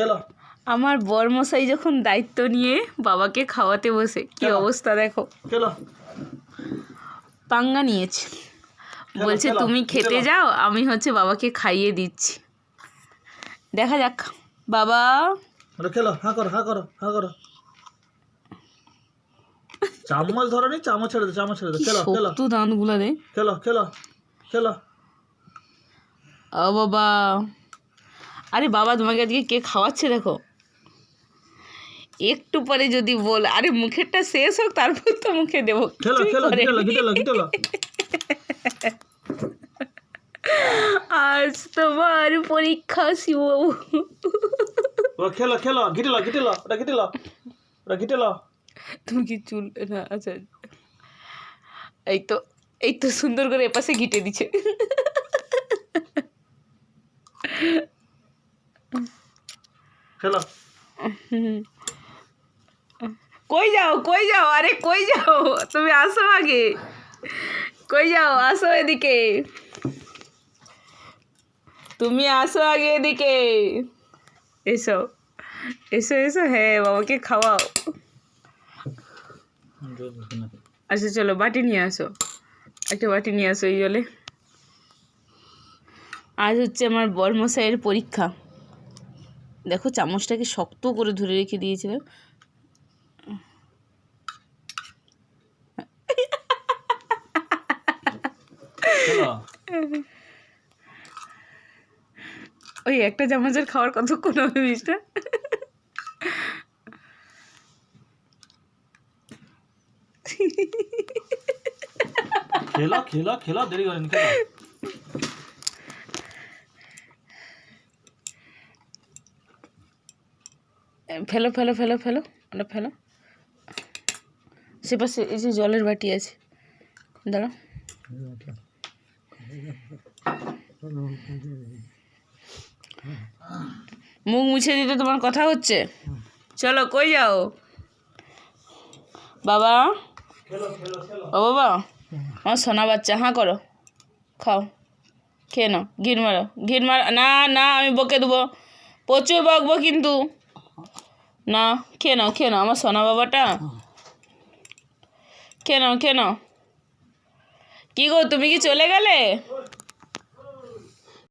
খেলো। আমার বরমশাই যখন দায়িত্ব নিয়ে বাবাকে খাওয়াতে বসে কি অবস্থা দেখো। খেলো। পাঙ্গা নিয়েছে। বলছে তুমি খেতে যাও আমি হচ্ছে বাবাকে খাইয়ে দিচ্ছি। দেখা যাক। বাবা। খেলো হ্যাঁ করো হ্যাঁ করো হ্যাঁ করো। চামচ ধরো নি চামচ ছেড়ে দে চামচ ছেড়ে দে। খেলো খেলো। শক্ত দাঁতগুলো রে খেলো খেলো খেলো। ও বাবা। আরে বাবা তোমাকে আজকে কে খাওয়াচ্ছে দেখো। একটু পরে যদি বল আরে মুখেরটা শেষ হোক তারপর তো মুখে দেবো। আজ তোমার পরীক্ষা শিববাবু ও খেলো খেলো গিটেলো গিটেলো ওটা গিটেলো ওটা গিটেলো তুমি কি চুল না আচ্ছা। এই তো এই তো সুন্দর করে এপাশে ঘিটে দিছে খেলো। কই যাও কই যাও, আরে কই যাও, তুমি আসো আগে। কই যাও, আসো এদিকে। তুমি আসো আগে এদিকে। এসো এসো এসো হ্যাঁ বাবাকে খাওয়াও। আচ্ছা চলো, বাটি নিয়ে আসো। একটা বাটি নিয়ে আসো এই জলে। আজ হচ্ছে আমার বর্মশাইয়ের পরীক্ষা। দেখো চামচটাকে শক্ত করে ধরে রেখে দিয়েছিল ওই একটা চামচের খাওয়ার কতক্ষণ হবে মিস্টার খেলো খেলো খেলো দেরি করেন খেলো। ফেলো ফেলো ফেলো ফেলো ওটা ফেলো। সে পাশে এই যে জলের বাটি আছে। দাঁড়াও। মুখ মুছে দিতে তোমার কথা হচ্ছে? চলো, কই যাও? বাবা? ও বাবা? আমার সোনা বাচ্চা, হাঁ করো। খাও। খেয়ে নাও। ঘির মারো। ঘির মার। না না, আমি বকে দেবো। প্রচুর বকবো কিন্তু। না খেয়ে নাও আমার সোনা বাবাটা। খেয়ে নাও। কী গো তুমি কি চলে গেলে?